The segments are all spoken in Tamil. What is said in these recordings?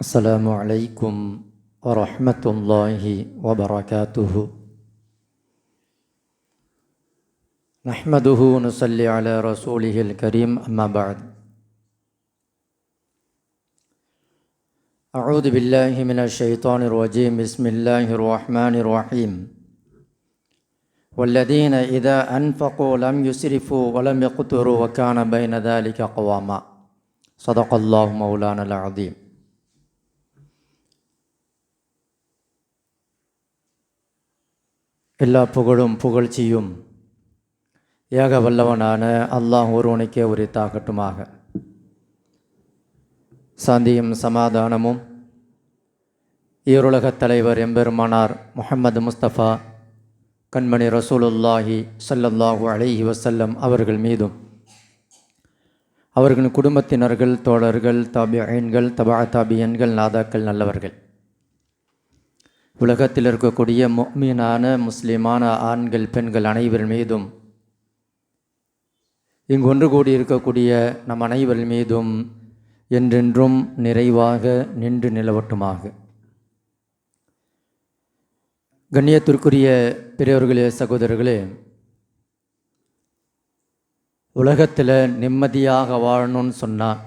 السلام عليكم ورحمة الله وبركاته. نحمده ونصلي على رسوله الكريم أما بعد. أعوذ بالله من الشيطان الرجيم. بسم الله الرحمن الرحيم. والذين إذا أنفقوا لم يسرفوا ولم يقتروا وكان بين ذلك قواما. صدق الله مولانا العظيم. எல்லா புகழும் புகழ்ச்சியும் ஏக வல்லவனான அல்லாஹ் ஒருவனுக்கே உரித்தாகட்டுமாக. சாந்தியும் சமாதானமும் ஈருலகத் தலைவர் எம்பெருமானார் முஹம்மது முஸ்தபா கண்மணி ரசூலுல்லாஹி ஸல்லல்லாஹு அலைஹி வசல்லம் அவர்கள் மீதும். அவர்களின் குடும்பத்தினர்கள் தோழர்கள் தாபியன்கள் தபா தாபியன்கள் நாதாக்கள் நல்லவர்கள். உலகத்தில் இருக்கக்கூடிய முக்மீனான முஸ்லிமான ஆண்கள் பெண்கள் அனைவர் மீதும் இங்கு ஒன்று கூடி இருக்கக்கூடிய நம் அனைவர் மீதும் என்றென்றும் நிறைவாக நின்று நிலவட்டுமாக. கண்ணியத்திற்குரிய பெரியவர்களே சகோதரர்களே உலகத்தில் நிம்மதியாக வாழணும்னு சொன்னால்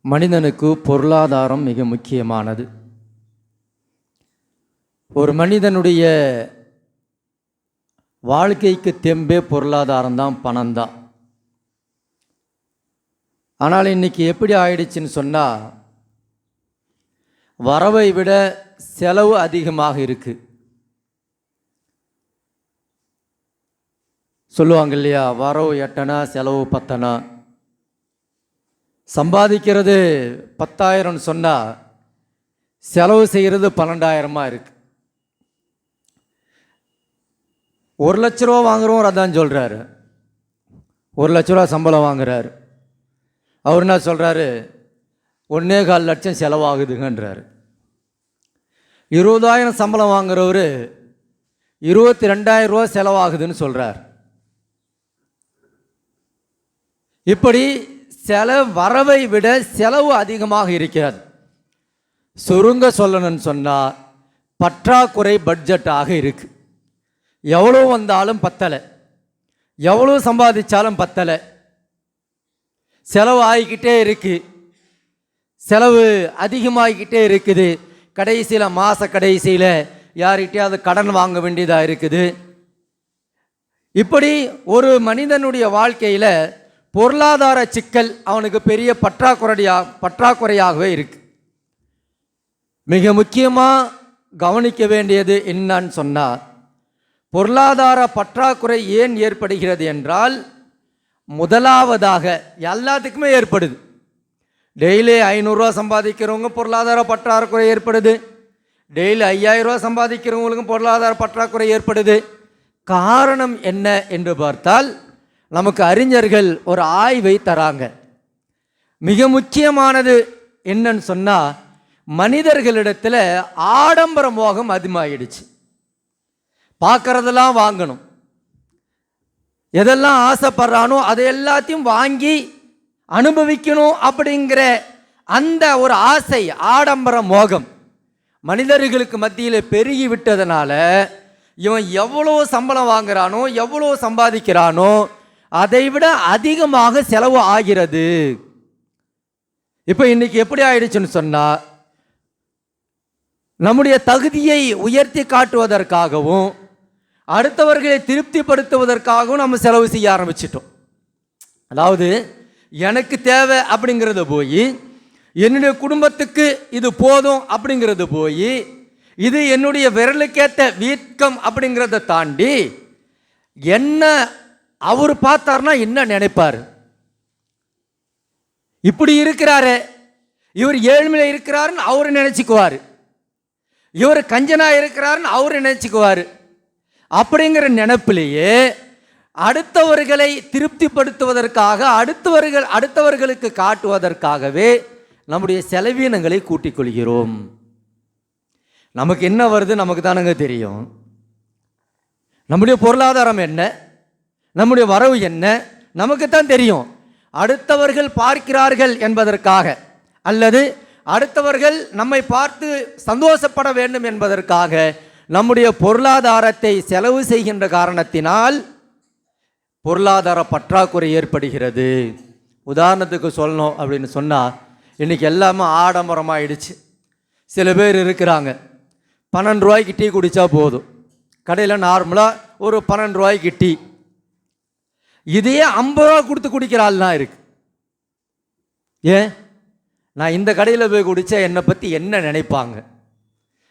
மனிதனுக்கு பொருளாதாரம் மிக முக்கியமானது. ஒரு மனிதனுடைய வாழ்க்கைக்கு தெம்பே பொருளாதாரம்தான் பணம் தான். ஆனால் இன்னைக்கு எப்படி ஆயிடுச்சுன்னு சொன்னால் வரவை விட செலவு அதிகமாக இருக்கு. சொல்லுவாங்க இல்லையா வரவு எட்டனா செலவு பத்தனா. சம்பாதிக்கிறது பத்தாயிரம்னு சொன்னால் செலவு செய்கிறது பன்னெண்டாயிரமாக இருக்குது ஒரு லட்ச ரூபா வாங்குறவர் அதான் சொல்கிறாரு ஒரு லட்ச ரூபா சம்பளம் வாங்குறாரு. அவர் என்ன சொல்கிறாரு ஒன்றே கால் லட்சம் செலவாகுதுங்கன்றார். இருபதாயிரம் சம்பளம் வாங்குறவர் இருபத்தி ரெண்டாயிரம் ரூபா செலவாகுதுன்னு சொல்கிறார் இப்படி செலவு வரவை விட செலவு அதிகமாக இருக்கிறது. சுருங்க சொல்லணும்னு சொன்னால் பற்றாக்குறை பட்ஜெட்டாக இருக்குது எவ்வளோ வந்தாலும் பத்தலை. எவ்வளோ சம்பாதிச்சாலும் பத்தலை. செலவு ஆகிக்கிட்டே இருக்குது செலவு அதிகமாகிக்கிட்டே இருக்குது. கடைசியில் மாத கடைசியில் யார்கிட்டயாவது கடன் வாங்க வேண்டியதாக இருக்குது. இப்படி ஒரு மனிதனுடைய வாழ்க்கையில் பொருளாதார சிக்கல் அவனுக்கு பெரிய பற்றாக்குறையா பற்றாக்குறையாகவே இருக்கு. மிக முக்கியமாக கவனிக்க வேண்டியது என்னன்னு சொன்னால் பொருளாதார பற்றாக்குறை ஏன் ஏற்படுகிறது என்றால் முதலாவதாக எல்லாத்துக்குமே ஏற்படுது. டெய்லி ஐநூறுரூவா சம்பாதிக்கிறவங்க பொருளாதார பற்றாக்குறை ஏற்படுது. டெய்லி ஐயாயிரரூவா சம்பாதிக்கிறவங்களுக்கும் பொருளாதார பற்றாக்குறை ஏற்படுது. காரணம் என்ன என்று பார்த்தால் நமக்கு அறிஞர்கள் ஒரு ஆய்வை தராங்க. மிக முக்கியமானது என்னன்னு சொன்னால் மனிதர்களிடத்தில் ஆடம்பர மோகம் அதிகமாகிடுச்சு பார்க்குறதெல்லாம் வாங்கணும். எதெல்லாம் ஆசைப்படுறானோ அதை எல்லாத்தையும் வாங்கி அனுபவிக்கணும் அப்படிங்கிற அந்த ஒரு ஆசை ஆடம்பர மோகம் மனிதர்களுக்கு மத்தியில் பெருகி விட்டதுனால இவன் எவ்வளோ சம்பளம் வாங்குறானோ எவ்வளோ சம்பாதிக்கிறானோ அதை விட அதிகமாக செலவு ஆகிறது. இப்போ இன்னைக்கு எப்படி ஆயிடுச்சுன்னு சொன்னால் நம்முடைய தகுதியை உயர்த்தி காட்டுவதற்காகவும் அடுத்தவர்களை திருப்திப்படுத்துவதற்காகவும் நம்ம செலவு செய்ய ஆரம்பிச்சிட்டோம். அதாவது எனக்கு தேவை அப்படிங்கிறது போய் என்னுடைய குடும்பத்துக்கு இது போதும் அப்படிங்கிறது போய் இது என்னுடைய விரலுக்கேற்ற வீக்கம் அப்படிங்கிறத தாண்டி என்ன அவர் பார்த்தார்னா என்ன நினைப்பார்? இப்படி இருக்கிறாரு இவர் ஏழ்மையில் இருக்கிறாருன்னு அவர் நினச்சிக்குவார். இவர் கஞ்சனா இருக்கிறாருன்னு அவர் நினச்சிக்குவார். அப்படிங்கிற நினப்பிலேயே அடுத்தவர்களை திருப்திப்படுத்துவதற்காக அடுத்தவர்கள் அடுத்தவர்களுக்கு காட்டுவதற்காகவே நம்முடைய செலவீனங்களை கூட்டிக் கொள்கிறோம் நமக்கு என்ன வருது நமக்கு தானங்க தெரியும். நம்முடைய பொருளாதாரம் என்ன? நம்முடைய வரவு என்ன? நமக்கு தான் தெரியும். அடுத்தவர்கள் பார்க்கிறார்கள் என்பதற்காக அல்லது அடுத்தவர்கள் நம்மை பார்த்து சந்தோஷப்பட வேண்டும் என்பதற்காக நம்முடைய பொருளாதாரத்தை செலவு செய்கின்ற காரணத்தினால் பொருளாதார பற்றாக்குறை ஏற்படுகிறது. உதாரணத்துக்கு சொல்லணும் அப்படின்னு சொன்னால் இன்றைக்கி எல்லாமே ஆடம்பரமாகிடுச்சு சில பேர் இருக்கிறாங்க. பன்னெண்டு ரூபாய்க்கு டீ குடித்தா போதும். கடையில் நார்மலாக ஒரு பன்னெண்டு ரூபாய்க்கு டீ. இதையே ஐம்பது ரூபா கொடுத்து குடிக்கிற ஆள்லாம் இருக்குது ஏன்? நான் இந்த கடையில் போய் குடித்தா என்னை பற்றி என்ன நினைப்பாங்க?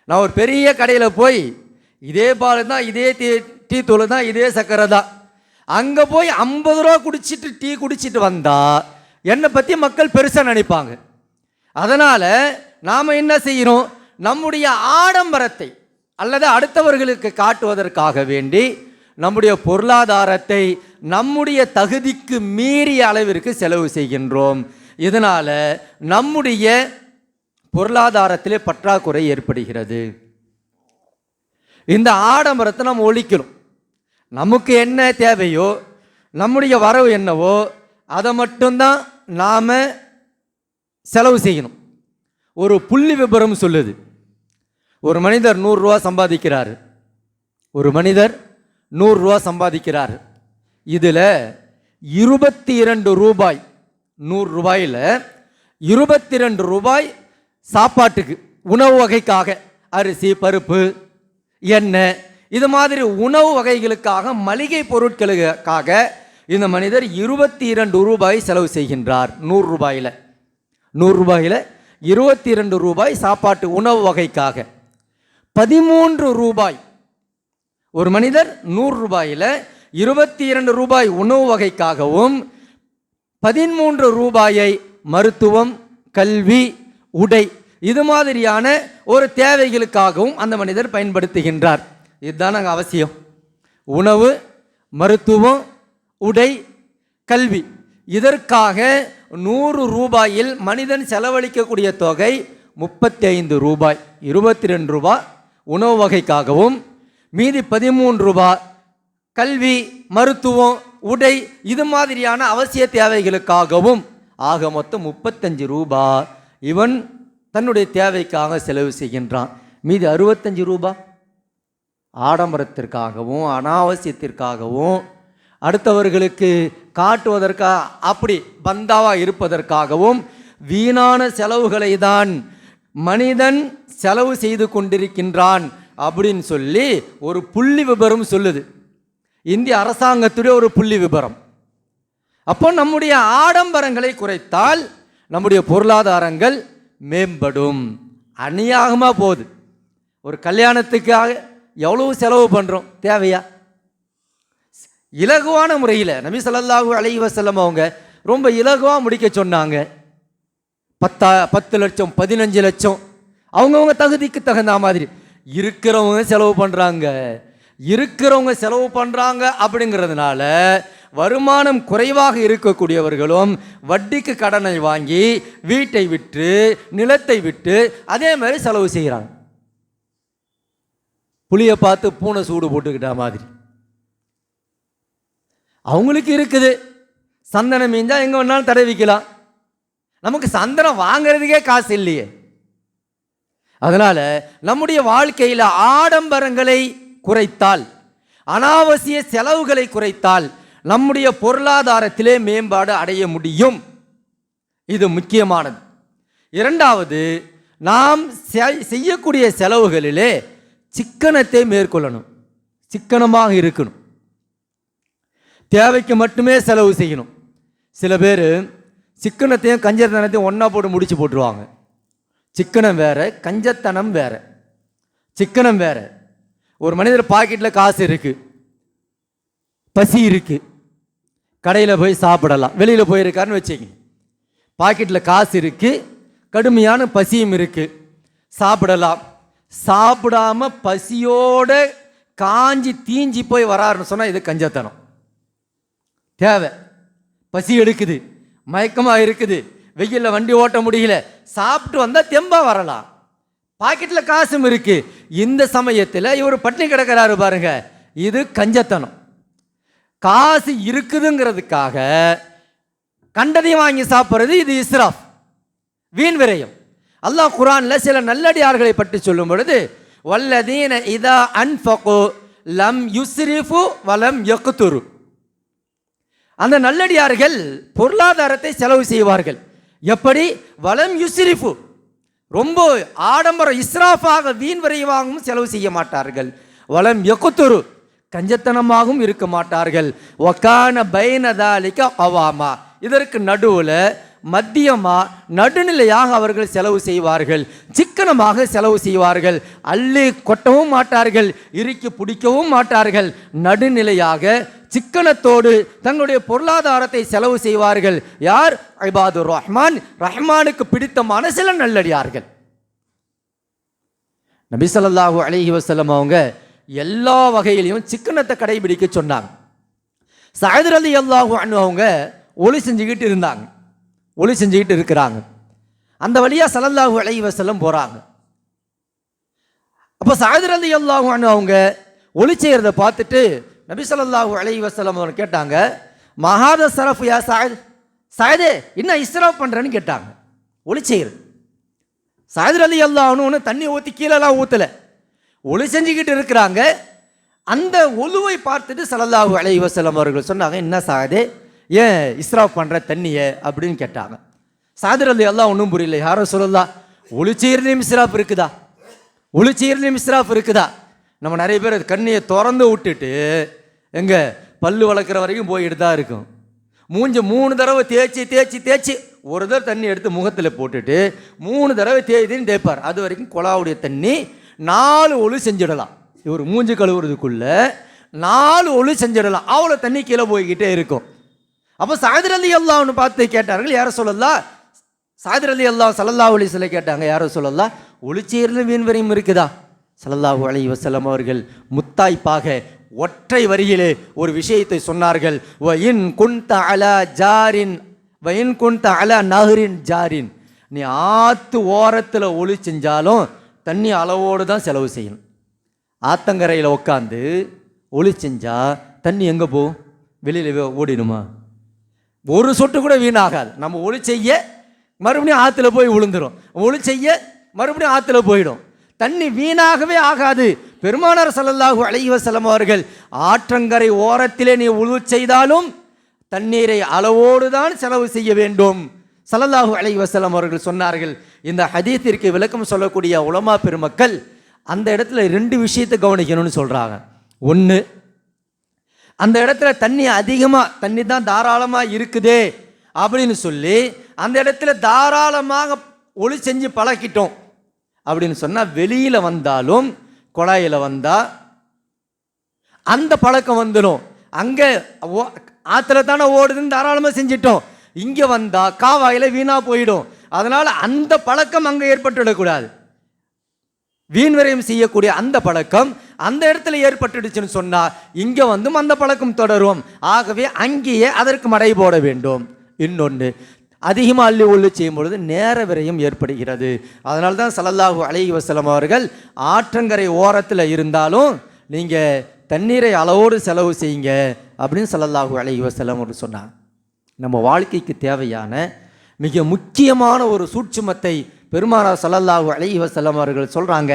நான் ஒரு பெரிய கடையில் போய் இதே பால் தான் இதே டீ டீ தூள் தான் இதே சர்க்கரை தான். அங்கே போய் ஐம்பது ரூபா குடிச்சிட்டு டீ குடிச்சிட்டு வந்தால் என்னை பற்றி மக்கள் பெருசாக நினைப்பாங்க. அதனால் நாம் என்ன செய்கிறோம் நம்முடைய ஆடம்பரத்தை அல்லது அடுத்தவர்களுக்கு காட்டுவதற்காக வேண்டி நம்முடைய பொருளாதாரத்தை நம்முடைய தகுதிக்கு மீறிய அளவிற்கு செலவு செய்கின்றோம். இதனால் நம்முடைய பொருளாதாரத்திலே பற்றாக்குறை ஏற்படுகிறது. இந்த ஆடம்பரத்தை நம்ம ஒழிக்கணும். நமக்கு என்ன தேவையோ நம்முடைய வரவு என்னவோ அதை மட்டும்தான் நாம் செலவு செய்யணும். ஒரு புள்ளி விபரம் சொல்லுது. ஒரு மனிதர் நூறுரூவா சம்பாதிக்கிறார். ஒரு மனிதர் நூறுரூவா சம்பாதிக்கிறார். இதில் இருபத்தி இரண்டு ரூபாய் நூறு ரூபாயில் இருபத்தி ரெண்டு ரூபாய் சாப்பாட்டுக்கு உணவு வகைக்காக அரிசி பருப்பு எண்ணெய் இது மாதிரி உணவு வகைகளுக்காக மளிகை பொருட்களுக்காக இந்த மனிதர் இருபத்தி இரண்டு ரூபாய் செலவு செய்கின்றார் நூறு ரூபாயில். நூறு ரூபாயில் இருபத்தி இரண்டு ரூபாய் சாப்பாட்டு உணவு வகைக்காக. பதிமூன்று ரூபாய். ஒரு மனிதர் நூறு ரூபாயில் இருபத்தி இரண்டு ரூபாய் உணவு வகைக்காகவும் பதிமூன்று ரூபாயை மருத்துவம் கல்வி உடை. இது மாதிரியான ஒரு தேவைகளுக்காகவும் அந்த மனிதர் பயன்படுத்துகின்றார். இதுதான் நாங்கள் அவசியம். உணவு மருத்துவம் உடை கல்வி. இதற்காக நூறு ரூபாயில் மனிதன் செலவழிக்கக்கூடிய தொகை முப்பத்தி ஐந்து ரூபாய். இருபத்தி ரெண்டு ரூபாய் உணவு வகைக்காகவும் மீதி பதிமூன்று ரூபாய் கல்வி மருத்துவம் உடை இது மாதிரியான அவசிய தேவைகளுக்காகவும். ஆக மொத்தம் முப்பத்தஞ்சு ரூபாய் இவன் தன்னுடைய தேவைக்காக செலவு செய்கின்றான். மீதி அறுபத்தஞ்சு ரூபாய் ஆடம்பரத்திற்காகவும் அனாவசியத்திற்காகவும் அடுத்தவர்களுக்கு காட்டுவதற்காக அப்படி பந்தாவாக இருப்பதற்காகவும் வீணான செலவுகளை தான் மனிதன் செலவு செய்து கொண்டிருக்கின்றான் அப்படின்னு சொல்லி ஒரு புள்ளி விபரம் சொல்லுது. இந்திய அரசாங்கத்துடைய ஒரு புள்ளி விபரம். அப்போ நம்முடைய ஆடம்பரங்களை குறைத்தால் நம்முடைய பொருளாதாரங்கள் மேம்படும். அநியாகமாக போகுது. ஒரு கல்யாணத்துக்காக எவ்வளவு செலவு பண்ணுறோம் தேவையா? இலகுவான முறையில் நபி ஸல்லல்லாஹு அலைஹி வசல்லம் அவங்க ரொம்ப இலகுவாக முடிக்க சொன்னாங்க. பத்தா பத்து லட்சம் பதினஞ்சு லட்சம் அவங்கவுங்க தகுதிக்கு தகுந்த மாதிரி. இருக்கிறவங்க செலவு பண்ணுறாங்க இருக்கிறவங்க செலவு பண்ணுறாங்க அப்படிங்கிறதுனால வருமானம் குறைவாக இருக்கக்கூடியவர்களும் வட்டிக்கு கடனை வாங்கி வீட்டை விற்று நிலத்தை விட்டு அதே மாதிரி செலவு செய்கிறாங்க. புளியை பார்த்து பூனை சூடு போட்டுக்கிட்ட மாதிரி. அவங்களுக்கு இருக்குது. சந்தனம் மீஞ்சா எங்கே வேணாலும் தடவிக்கலாம் நமக்கு சந்தனம் வாங்கிறதுக்கே காசு இல்லையே. அதனால் நம்முடைய வாழ்க்கையில் ஆடம்பரங்களை குறைத்தால் அனாவசிய செலவுகளை குறைத்தால் நம்முடைய பொருளாதாரத்திலே மேம்பாடு அடைய முடியும். இது முக்கியமானது. இரண்டாவது நாம் செய்யக்கூடிய செலவுகளிலே சிக்கனத்தை மேற்கொள்ளணும். சிக்கனமாக இருக்கணும். தேவைக்கு மட்டுமே செலவு செய்யணும். சில பேர் சிக்கனத்தையும் கஞ்சத்தனத்தையும் ஒன்றா போட்டு முடிச்சு போட்டுருவாங்க. சிக்கனம் வேறு கஞ்சத்தனம் வேறு. சிக்கனம் வேறு. ஒரு மனிதர் பாக்கெட்டில் காசு இருக்குது பசி இருக்குது கடையில் போய் சாப்பிடலாம். வெளியில் போயிருக்காருன்னு வச்சுக்கங்க. பாக்கெட்டில் காசு இருக்குது கடுமையான பசியும் இருக்குது சாப்பிடலாம். சாப்பிடாம பசியோடு காஞ்சி தீஞ்சி போய் வராருன்னு சொன்னால் இது கஞ்சத்தனம். தேவை. பசி எடுக்குது. மயக்கமாக இருக்குது. வெயிலில் வண்டி ஓட்ட முடியல. சாப்பிட்டு வந்தால் தெம்பாக வரலாம். பாக்கெட்டில் காசும் இருக்குது இந்த சமயத்தில் இவர் பட்டினி கிடக்கிறாரு பாருங்க. இது கஞ்சத்தனம். காசு இருக்குதுங்கிறதுக்காக கண்டதையும் வாங்கி சாப்பிட்றது இது இஸ்ராஃப். வீண் விரயம். அல்லாஹ் குரானில் சில நல்லடியார்களை பற்றி சொல்லும் பொழுது வல்லதீன இதா அன்ஃபகு லம் யுஸ்ரிஃபு வலம் யக்குத்துரு அந்த நல்லடியார்கள் பொருளாதாரத்தை செலவு செய்வார்கள். எப்படி? வலம் யுஸ்ரிஃபு. ரொம்ப ஆடம்பரம் இஸ்ராஃபாக வீண் விரைவாகவும் செலவு செய்ய மாட்டார்கள். வலம் எக்குத்துரு கஞ்சத்தனமாகவும் இருக்க மாட்டார்கள். ஒக்கான பைனதாலிக்க அவாமா. இதற்கு நடுவில் மத்தியமா நடுநிலையாக அவர்கள் செலவு செய்வார்கள். சிக்கனமாக செலவு செய்வார்கள். அள்ளி கொட்டவும் மாட்டார்கள். இறுக்கி பிடிக்கவும் மாட்டார்கள். நடுநிலையாக சிக்கனத்தோடு தங்களுடைய பொருளாதாரத்தை செலவு செய்வார்கள். யார்? ஐபாது ரஹ்மான். ரஹ்மானுக்கு பிடித்தமான சில நல்லடியார்கள். நபி ஸல்லல்லாஹு அலைஹி அவங்க எல்லா வகையிலையும் சிக்கனத்தை கடைபிடிக்க சொன்னாங்க. சாயதர் அலி அல்லாஹு அன்ஹு அவங்க ஒளி செஞ்சுக்கிட்டு இருந்தாங்க. ஒளி செஞ்சுக்கிட்டு இருக்கிறாங்க. அந்த வழியாக சலல்லாஹு அலைஹி போகிறாங்க அப்போ சயதர் அலி அல்லாஹு அன்ஹு அவங்க ஒளி செய்கிறத பார்த்துட்டு நபி ஸல்லல்லாஹு அலைஹி வஸல்லம் கேட்டாங்க மகாத சரஃப் யா சாயத்? சாயதே என்ன இஸ்ராஃப் பண்ணுறேன்னு கேட்டாங்க. ஒளி செய்கிறது சாயதர் அலி அல்லாஹ்னு ஒன்று தண்ணி ஊற்றி கீழெல்லாம் ஊற்றலை ஒளி செஞ்சுக்கிட்டு இருக்கிறாங்க. அந்த ஒலுவை பார்த்துட்டு சலல்லாஹு அலை வசலம் அவர்கள் சொன்னாங்க என்ன சாது? ஏன் இஸ்ராஃப் பண்ணுற தண்ணியை? அப்படின்னு கேட்டாங்க. சாதர் அலி ஒன்றும் புரியல யாரும் சொல்லலாம் ஒளி செய்கிறதுலையும் இஸ்ராஃப் இருக்குதா? ஒளி செய்கிறதுலையும் இஸ்ராஃப் இருக்குதா? நம்ம நிறைய பேர் அது கண்ணியை திறந்து விட்டுட்டு எங்கே பல்லு வளர்க்குற வரைக்கும் போயிட்டு தான் இருக்கும். மூஞ்சி மூணு தடவை தேய்ச்சி தேய்ச்சி தேய்ச்சி ஒரு தடவை தண்ணி எடுத்து முகத்தில் போட்டுட்டு மூணு தடவை தேய்தின்னு தேய்ப்பார். அது வரைக்கும் குழாவுடைய தண்ணி நாலு ஒளி செஞ்சிடலாம். இவர் மூஞ்சி கழுவுறதுக்குள்ள நாலு ஒளி செஞ்சிடலாம். அவ்வளோ தண்ணி கீழே போய்கிட்டே இருக்கும். அப்போ சாயதர் அலி அல்லாஹ்னு பார்த்து கேட்டார்கள் யாரை சொல்லலாம் சாயதர் அலி அல்லா சல்லல்லாஹு அலைஹி கேட்டாங்க யாரோ சொல்லலாம் ஒளிச்சீரிலும் வீண் வரையும் இருக்குதா? சல்லல்லாஹு அலி வசலம் அவர்கள் முத்தாய்ப்பாக ஒற்றை வரியிலே ஒரு விஷயத்தை சொன்னார்கள். வ இன் குன்த அலா ஜாரின் வ இன் குன்த அலா நகரின் ஜாரின். நீ ஆத்து ஓரத்தில் ஒளி செஞ்சாலும் தண்ணி அளவோடு தான் செலவு செய்யணும். ஆத்தங்கரையில் உட்காந்து ஒளி செஞ்சால் தண்ணி எங்கே போகும் வெளியில் ஓடிடுமா? ஒரு சொட்டு கூட வீணாகாது. நம்ம ஒளி செய்ய மறுபடியும் ஆற்றுல போய் விழுந்துடும் ஒளி செய்ய மறுபடியும் ஆற்றுல போயிடும். தண்ணி வீணாகவே ஆகாது. பெருமானார் ஸல்லல்லாஹு அழகிவ செல்லம் அவர்கள் ஆற்றங்கரை ஓரத்திலே நீ உழு செய்தாலும் தண்ணீரை அளவோடு தான் செலவு செய்ய வேண்டும். சல்லல்லாஹூ அலைஹி வசலம் அவர்கள் சொன்னார்கள் இந்த ஹதீத்திற்கு விளக்கம் சொல்லக்கூடிய உலமா பெருமக்கள் அந்த இடத்துல ரெண்டு விஷயத்தை கவனிக்கணும்னு சொல்கிறாங்க ஒன்று அந்த இடத்துல தண்ணி அதிகமாக தண்ணி தான் தாராளமாக இருக்குதே அப்படின்னு சொல்லி அந்த இடத்துல தாராளமாக ஒளி செஞ்சு பழக்கிட்டோம் அப்படின்னு சொன்னால் வெளியில் வந்தாலும் குழாயில் வந்தால் அந்த பழக்கம் வந்துடும் அங்கே ஆற்றுல தானே ஓடுதுன்னு தாராளமாக செஞ்சிட்டோம். இங்கே வந்தால் காவாயில் வீணாக போயிடும். அதனால் அந்த பழக்கம் அங்கே ஏற்பட்டுவிடக்கூடாது. வீண் செய்யக்கூடிய அந்த பழக்கம் அந்த இடத்துல ஏற்பட்டுடுச்சுன்னு சொன்னால் இங்கே வந்தும் அந்த பழக்கம் தொடரும். ஆகவே அங்கேயே அதற்கு மடை போட வேண்டும். இன்னொன்று அதிகமாக அள்ளி உள்ளு செய்யும் பொழுது நேர விரயம் ஏற்படுகிறது. அதனால தான் சலல்லாஹு அலைஹி வஸல்லம் அவர்கள் ஆற்றங்கரை ஓரத்தில் இருந்தாலும் நீங்கள் தண்ணீரை அளவோடு செலவு செய்யுங்க அப்படின்னு சலல்லாஹு அலைஹி வஸல்லம் சொன்னார் சொன்னாங்க. நம்ம வாழ்க்கைக்கு தேவையான மிக முக்கியமான ஒரு சூட்சுமத்தை பெருமானார் சல்லல்லாஹு அலைஹி வஸல்லம் அவர்கள் சொல்கிறாங்க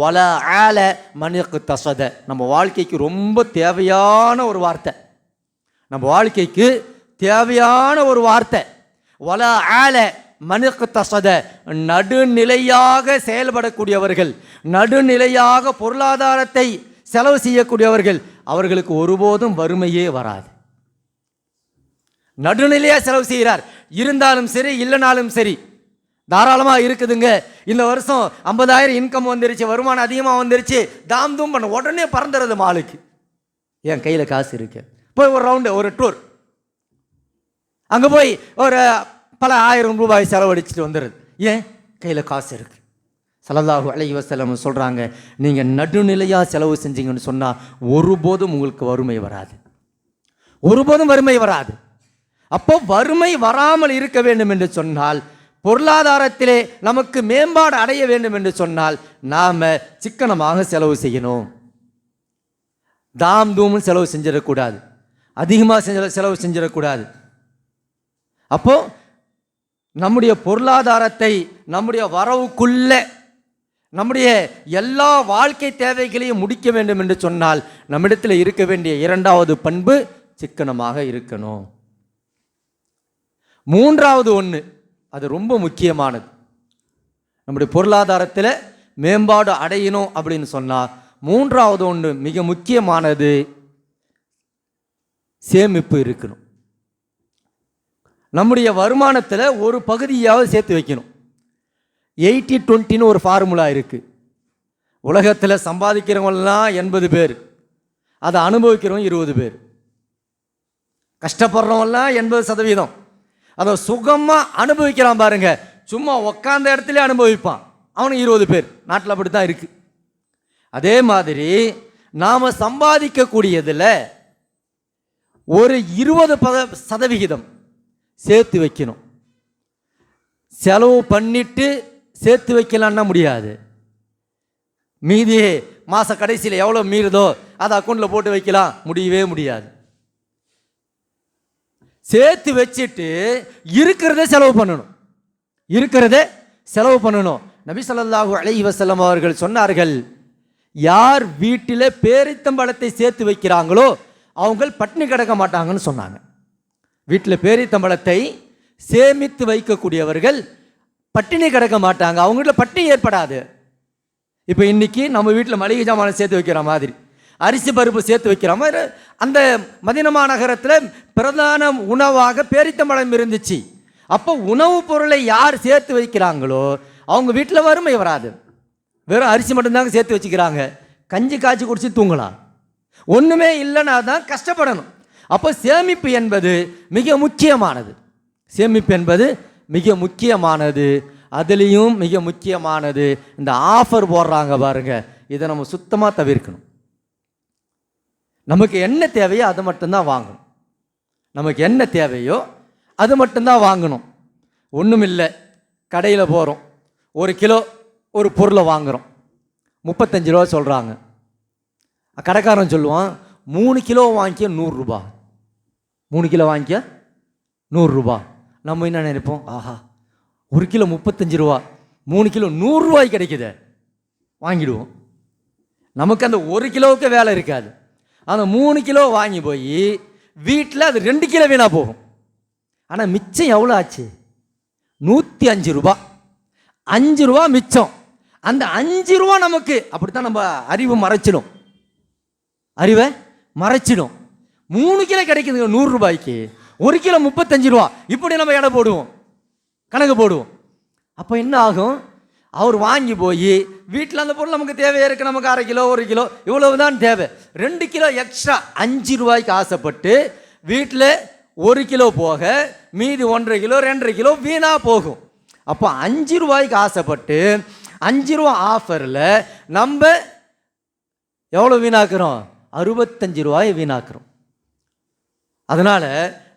வல ஆல மனுக்கு தசத நம்ம வாழ்க்கைக்கு ரொம்ப தேவையான ஒரு வார்த்தை. நம்ம வாழ்க்கைக்கு தேவையான ஒரு வார்த்தை. வல ஆல மனுக்கு தசத நடுநிலையாக செயல்படக்கூடியவர்கள் நடுநிலையாக பொருளாதாரத்தை செலவு செய்யக்கூடியவர்கள் அவர்களுக்கு ஒருபோதும் வறுமையே வராது. நடுநிலையாக செலவு செய்கிறார். இருந்தாலும் சரி இல்லைனாலும் சரி. தாராளமாக இருக்குதுங்க. இந்த வருஷம் ஐம்பதாயிரம் இன்கம் வந்துருச்சு வருமானம் அதிகமாக வந்துருச்சு. தாம் தூம் பண்ண உடனே பறந்துடுறது மாலுக்கு. என் கையில் காசு இருக்கு. போய் ஒரு ரவுண்டு ஒரு டூர் அங்கே போய் ஒரு பல ஆயிரம் ரூபாய் செலவழிச்சிட்டு வந்துடுது ஏன்? கையில் காசு இருக்கு. ஸல்லல்லாஹு அலைஹி வஸல்லம் சொல்கிறாங்க நீங்கள் நடுநிலையாக செலவு செஞ்சீங்கன்னு சொன்னால் ஒருபோதும் உங்களுக்கு வறுமை வராது. ஒருபோதும் வறுமை வராது. அப்போ வறுமை வராமல் இருக்க வேண்டும் என்று சொன்னால் பொருளாதாரத்திலே நமக்கு மேம்பாடு அடைய வேண்டும் என்று சொன்னால் நாம் சிக்கனமாக செலவு செய்யணும். தாம் தூமும் செலவு செஞ்சிடக்கூடாது. அதிகமாக செஞ்ச செலவு செஞ்சிடக்கூடாது. அப்போ நம்முடைய பொருளாதாரத்தை நம்முடைய வரவுக்குள்ள நம்முடைய எல்லா வாழ்க்கை தேவைகளையும் முடிக்க வேண்டும் என்று சொன்னால் நம்மிடத்தில் இருக்க வேண்டிய இரண்டாவது பண்பு சிக்கனமாக இருக்கணும். மூன்றாவது ஒன்று அது ரொம்ப முக்கியமானது. நம்முடைய பொருளாதாரத்தில் மேம்பாடு அடையணும் அப்படின்னு சொன்னால் மூன்றாவது ஒன்று மிக முக்கியமானது சேமிப்பு இருக்கணும். நம்முடைய வருமானத்தில் ஒரு பகுதியாவது சேர்த்து வைக்கணும். எயிட்டி டுவெண்ட்டின்னு ஒரு ஃபார்முலா இருக்குது உலகத்தில் சம்பாதிக்கிறவங்கலாம் எண்பது பேர் அதை அனுபவிக்கிறவங்க இருபது பேர். கஷ்டப்படுறவங்களாம் எண்பது சதவீதம். அதை சுகமாக அனுபவிக்கிறான் பாருங்க. சும்மா உக்காந்த இடத்துல அனுபவிப்பான். அவனுக்கு இருபது பேர். நாட்டில் அப்படி தான் இருக்குது அதே மாதிரி நாம் சம்பாதிக்கக்கூடியதில் ஒரு இருபது பத சதவிகிதம் சேர்த்து வைக்கணும். செலவு பண்ணிட்டு சேர்த்து வைக்கலான்னா முடியாது. மீதி மாத கடைசியில் எவ்வளோ மீறுதோ அதை அக்கௌண்ட்டில் போட்டு வைக்கலாம். முடியவே முடியாது. சேர்த்து வச்சுட்டு இருக்கிறதே செலவு பண்ணணும். இருக்கிறதே செலவு பண்ணணும். நபி சொல்லாஹு அலஹி வசல்லம் அவர்கள் சொன்னார்கள் யார் வீட்டில் பேரித்தம்பழத்தை சேர்த்து வைக்கிறாங்களோ அவங்க பட்டினி கிடக்க மாட்டாங்கன்னு சொன்னாங்க. வீட்டில் பேரித்தம்பழத்தை சேமித்து வைக்கக்கூடியவர்கள் பட்டினி கிடக்க மாட்டாங்க. அவங்ககிட்ட பட்டினி ஏற்படாது. இப்போ இன்றைக்கி நம்ம வீட்டில் மளிகை ஜாமானை சேர்த்து வைக்கிற மாதிரி. அரிசி பருப்பு சேர்த்து வைக்கிற மாதிரி அந்த மதின மாநகரத்தில் பிரதான உணவாக பேரித்தம்பழம் இருந்துச்சு. அப்போ உணவுப் பொருளை யார் சேர்த்து வைக்கிறாங்களோ அவங்க வீட்டில் வறுமை வராது. வெறும் அரிசி மட்டும்தாங்க சேர்த்து வச்சுக்கிறாங்க. கஞ்சி காய்ச்சி குடிச்சு தூங்கலாம். ஒன்றுமே இல்லைன்னா தான் கஷ்டப்படணும். அப்போ சேமிப்பு என்பது மிக முக்கியமானது. சேமிப்பு என்பது மிக முக்கியமானது. அதுலேயும் மிக முக்கியமானது இந்த ஆஃபர் போடுறாங்க பாருங்க. இதை நம்ம சுத்தமாக தவிர்க்கணும். நமக்கு என்ன தேவையோ அதை மட்டும்தான் வாங்கணும். நமக்கு என்ன தேவையோ அது மட்டும்தான் வாங்கணும். ஒன்றும் இல்லை கடையில் போகிறோம் ஒரு கிலோ ஒரு பொருளை வாங்குகிறோம் முப்பத்தஞ்சு ரூபா சொல்கிறாங்க கடைக்காரன் சொல்லுவான் மூணு கிலோ வாங்கிக்க நூறுரூபா. மூணு கிலோ வாங்கிக்க நூறுரூபா. நம்ம என்ன நினைப்போம்? ஆஹா ஒரு கிலோ முப்பத்தஞ்சு ரூபா. மூணு கிலோ நூறுரூவாய்க்கு கிடைக்குதே. வாங்கிடுவோம். நமக்கு அந்த ஒரு கிலோவுக்கு வேலை இருக்காது. அந்த மூணு கிலோ வாங்கி போய் வீட்டில் அது ரெண்டு கிலோ வீணாக போகும். ஆனால் மிச்சம் எவ்வளோ ஆச்சு? நூற்றி அஞ்சு ரூபா. அஞ்சு ரூபா மிச்சம். அந்த அஞ்சு ரூபா நமக்கு அப்படித்தான் நம்ம அறிவு மறைச்சிடும். அறிவை மறைச்சிடும். மூணு கிலோ கிடைக்குதுங்க நூறு ரூபாய்க்கு. ஒரு கிலோ முப்பத்தஞ்சு ரூபா. இப்படி நம்ம எடை போடுவோம். கணக்கு போடுவோம். அப்போ என்ன ஆகும்? அவர் வாங்கி போய் வீட்டில் அந்த பொருள் நமக்கு தேவையாக இருக்குது நமக்கு அரை கிலோ ஒரு கிலோ இவ்வளவு தான் தேவை. ரெண்டு கிலோ எக்ஸ்ட்ரா அஞ்சு ரூபாய்க்கு ஆசைப்பட்டு வீட்டில் ஒரு கிலோ போக மீதி ஒன்றரை கிலோ ரெண்டரை கிலோ வீணாக போகும். அப்போ அஞ்சு ரூபாய்க்கு ஆசைப்பட்டு அஞ்சு ரூபா ஆஃபரில் நம்ம எவ்வளோ வீணாக்குறோம்? அறுபத்தஞ்சு ரூபாயை வீணாக்குறோம். அதனால்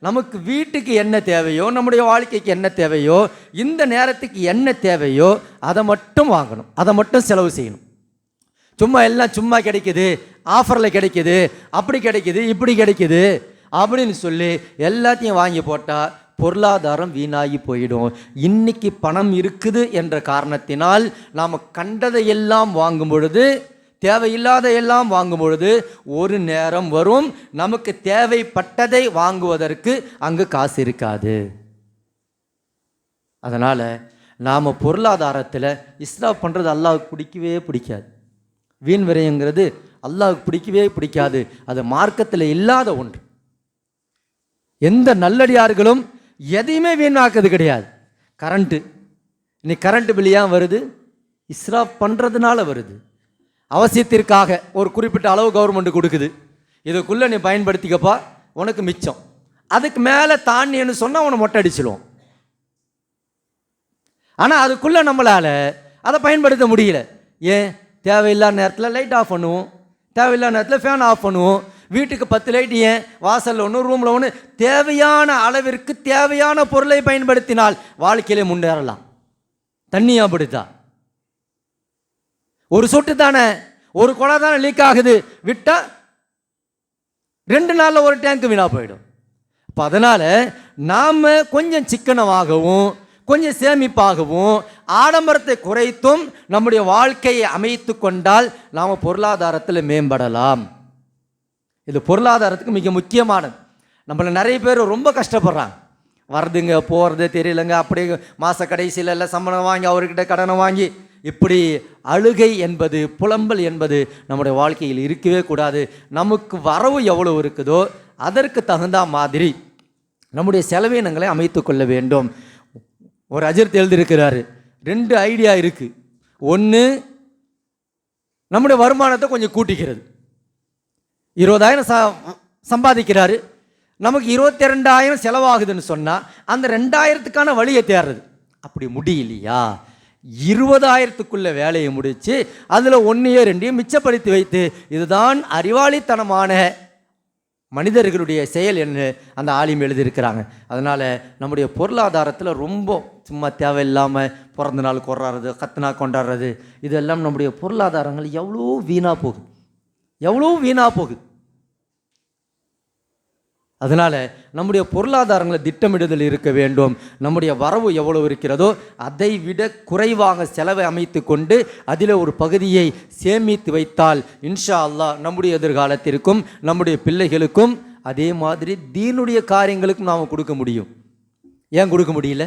நமக்கு வீட்டுக்கு என்ன தேவையோ நம்முடைய வாழ்க்கைக்கு என்ன தேவையோ இந்த நேரத்துக்கு என்ன தேவையோ அதை மட்டும் வாங்கணும். அதை மட்டும் செலவு செய்யணும். சும்மா எல்லாம் சும்மா கிடைக்குது ஆஃபரில் கிடைக்குது அப்படி கிடைக்குது இப்படி கிடைக்குது அப்படின்னு சொல்லி எல்லாத்தையும் வாங்கி போட்டால் பொருளாதாரம் வீணாகி போயிடும். இன்னைக்கு பணம் இருக்குது என்ற காரணத்தினால் நாம் கண்டதையெல்லாம் வாங்கும் பொழுது தேவையில்லாத எல்லாம் வாங்கும் பொழுது ஒரு நேரம் வரும். நமக்கு தேவைப்பட்டதை வாங்குவதற்கு அங்கு காசு இருக்காது. அதனால் நாம் பொருளாதாரத்தில் இஸ்லாப் பண்ணுறது அல்லாவுக்கு பிடிக்கவே பிடிக்காது. வீண் விரயங்கிறது அல்லாவுக்கு பிடிக்கவே பிடிக்காது. அது மார்க்கத்தில் இல்லாத ஒன்று. எந்த நல்லடியார்களும் எதையுமே வீணாக்குறது கிடையாது. கரண்ட்டு. இன்னைக்கு கரண்ட்டு பில் ஏன் வருது? இஸ்ராப் பண்ணுறதுனால வருது. அவசியத்திற்காக ஒரு குறிப்பிட்ட அளவு கவர்மெண்ட் கொடுக்குது. இதுக்குள்ளே நீ பயன்படுத்திக்கப்பா உனக்கு மிச்சம். அதுக்கு மேலே தாண்டின்னு சொன்னால் உன்னை மொட்டை அடிச்சிடுவோம் ஆனால் அதுக்குள்ளே நம்மளால் அதை பயன்படுத்த முடியல. ஏன்? தேவையில்லாத நேரத்தில் லைட் ஆஃப் பண்ணுவோம். தேவையில்லாத நேரத்தில் ஃபேன் ஆஃப் பண்ணுவோம். வீட்டுக்கு பத்து லைட் ஏன்? வாசலில் ஒன்று ரூமில் ஒன்று தேவையான அளவிற்கு தேவையான பொருளை பயன்படுத்தினால் வாழ்க்கையிலே முன்னேறலாம். தண்ணியாக அப்படித்தா ஒரு சொட்டு தானே ஒரு குழா தானே லீக் ஆகுது விட்டால் ரெண்டு நாளில் ஒரு டேங்க் வீணாக போயிடும். அப்போ அதனால் நாம் கொஞ்சம் சிக்கனமாகவும் கொஞ்சம் சேமிப்பாகவும் ஆடம்பரத்தை குறைத்தும் நம்முடைய வாழ்க்கையை அமைத்து கொண்டால் நாம் பொருளாதாரத்தில் மேம்படலாம். இது பொருளாதாரத்துக்கு மிக முக்கியமானது. நம்மள நிறைய பேர் ரொம்ப கஷ்டப்படுறாங்க. வர்றதுங்க போகிறது தெரியலங்க அப்படியே மாத கடைசியில் எல்லாம் சம்பளம் வாங்கி அவர்கிட்ட கடனை வாங்கி இப்படி அழுகை என்பது புலம்பல் என்பது நம்முடைய வாழ்க்கையில் இருக்கவே கூடாது. நமக்கு வரவு எவ்வளோ இருக்குதோ அதற்கு தகுந்த மாதிரி நம்முடைய செலவினங்களை அமைத்து கொள்ள வேண்டும். ஒரு அஜித் எழுதியிருக்கிறாரு ரெண்டு ஐடியா இருக்குது ஒன்று நம்முடைய வருமானத்தை கொஞ்சம் கூட்டிக்கிறது இருபதாயிரம் ச சம்பாதிக்கிறாரு. நமக்கு இருபத்தி ரெண்டாயிரம் செலவாகுதுன்னு சொன்னால் அந்த ரெண்டாயிரத்துக்கான வழியை தேடுறது அப்படி முடியலையா? இருபதாயிரத்துக்குள்ள வேலையை முடித்து அதில் ஒன்றையோ ரெண்டையும் மிச்சப்படுத்தி வைத்து இதுதான் அறிவாளித்தனமான மனிதர்களுடைய செயல் என்று அந்த ஆலிம் எழுதியிருக்கிறாங்க. அதனால் நம்முடைய பொருளாதாரத்தில் ரொம்ப சும்மா தேவையில்லாமல் பிறந்த நாள் கொண்டாடுறது கத்தனா கொண்டாடுறது இதெல்லாம் நம்முடைய பொருளாதாரங்கள் எவ்வளோ வீணாக போகுது. எவ்வளோ வீணாக போகுது. அதனால் நம்முடைய பொருளாதாரங்களை திட்டமிடுதல் இருக்க வேண்டும். நம்முடைய வரவு எவ்வளவு இருக்கிறதோ அதை விட குறைவாக செலவை அமைத்து கொண்டு அதில் ஒரு பகுதியை சேமித்து வைத்தால் இன்ஷா அல்லா நம்முடைய எதிர்காலத்திற்கும் நம்முடைய பிள்ளைகளுக்கும் அதே மாதிரி தீனுடைய காரியங்களுக்கும் நாம் கொடுக்க முடியும். ஏன் கொடுக்க முடியல?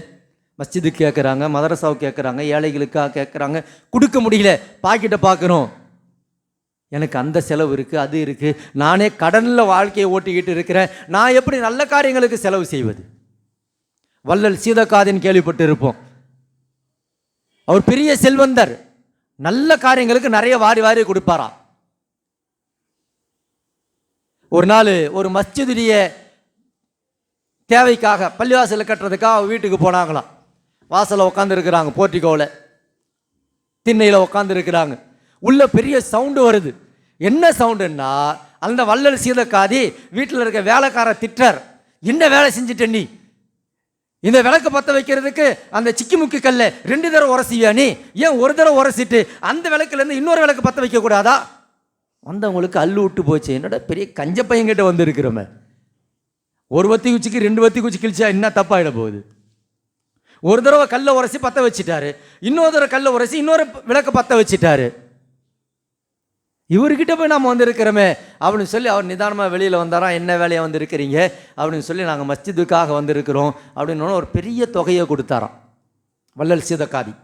மஸ்ஜிதுக்கு கேட்குறாங்க மதரசாவுக்கு கேட்குறாங்க ஏழைகளுக்காக கேட்குறாங்க கொடுக்க முடியல. பாக்கெட்டை பார்க்குறோம் எனக்கு அந்த செலவு இருக்குது அது இருக்குது நானே கடனில் வாழ்க்கையை ஓட்டிக்கிட்டு இருக்கிறேன். நான் எப்படி நல்ல காரியங்களுக்கு செலவு செய்வது? வள்ளல் சீதக்காதின்னு கேள்விப்பட்டு இருப்போம் அவர் பெரிய செல்வந்தர். நல்ல காரியங்களுக்கு நிறைய வாரி வாரி கொடுப்பாரா? ஒரு நாள் ஒரு மஸ்ஜிதுடைய தேவைக்காக பள்ளிவாசலில் கட்டுறதுக்காக வீட்டுக்கு போனாங்களாம். வாசலில் உட்காந்துருக்குறாங்க போர்ட்டிகோவில் திண்ணையில் உட்காந்துருக்குறாங்க உள்ள பெரிய சவுண்டு வருது. என்ன சவுண்டுன்னா அந்த வள்ளல் சீதக்காதி வீட்டில் இருக்க வேலைக்கார திட்டர் என்ன வேலை செஞ்சுட்ட நீ? இந்த விளக்கு பற்ற வைக்கிறதுக்கு அந்த சிக்கி முக்கி கல்ல ரெண்டு தடவை உரசிவியா நீ? ஏன் ஒரு தடவை உரசிட்டு அந்த விளக்குலேருந்து இன்னொரு விளக்கு பற்ற வைக்கக்கூடாதா? வந்தவங்களுக்கு அல்லு விட்டு போச்சு. என்னோட பெரிய கஞ்ச பையன்கிட்ட வந்திருக்கிறோமே. ஒரு வத்தி குச்சிக்கு ரெண்டு வத்தி குச்சி கிழிச்சா என்ன தப்பாயிட போகுது? ஒரு தடவை கல்லை உரசி பற்ற வச்சிட்டாரு. இன்னொரு தடவை கல்லை உரசி இன்னொரு விளக்க பற்ற வச்சிட்டாரு. இவர்கிட்ட போய் நாம் வந்திருக்கிறோமே அப்படின்னு சொல்லி அவர் நிதானமாக வெளியில் வந்தாராம் என்ன வேலையாக வந்திருக்கிறீங்க? அப்படின்னு சொல்லி நாங்கள் மஸ்ஜிதுக்காக வந்திருக்கிறோம் அப்படின்னு ஒரு பெரிய தொகையை கொடுத்தாராம். வள்ளல் சீதக்காதி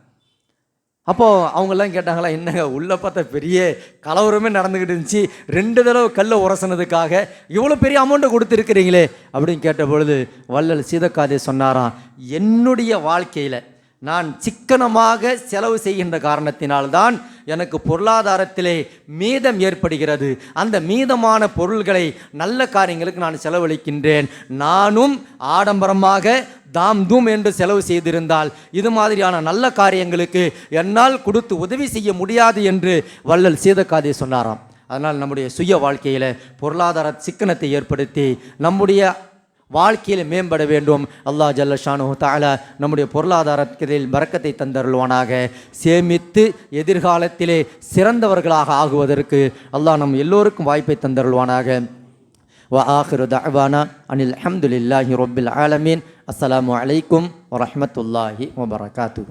அப்போது அவங்கெல்லாம் கேட்டாங்களா என்னங்க உள்ளே பார்த்தா பெரிய கலவரமே நடந்துக்கிட்டு இருந்துச்சு. ரெண்டு தடவை கல்லை உரசனதுக்காக இவ்வளோ பெரிய அமௌண்ட்டை கொடுத்துருக்குறீங்களே அப்படின்னு கேட்ட பொழுது வள்ளல் சீதக்காதே சொன்னாராம் என்னுடைய வாழ்க்கையில் நான் சிக்கனமாக செலவு செய்கின்ற காரணத்தினால்தான் எனக்கு பொருளாதாரத்திலே மீதம் ஏற்படுகிறது. அந்த மீதமான பொருள்களை நல்ல காரியங்களுக்கு நான் செலவழிக்கின்றேன். நானும் ஆடம்பரமாக தாம் தூம் என்று செலவு செய்திருந்தால் இது மாதிரியான நல்ல காரியங்களுக்கு என்னால் கொடுத்து உதவி செய்ய முடியாது என்று வள்ளல் சீதக்காதே சொன்னாராம். அதனால் நம்முடைய சுய வாழ்க்கையில் பொருளாதார சிக்கனத்தை ஏற்படுத்தி நம்முடைய வாழ்க்கையில் மேம்பட வேண்டும் அல்லாஹ் ஜல்ல ஷானு தாலா நம்முடைய பொருளாதாரத்தில் பறக்கத்தை தந்தருள்வானாக சேமித்து எதிர்காலத்திலே சிறந்தவர்களாக ஆகுவதற்கு அல்லாஹ் நம் எல்லோருக்கும் வாய்ப்பை தந்தருள்வானாக وآخر دعوانا أن الحمد لله رب العالمين السلام عليكم ورحمة الله وبركاته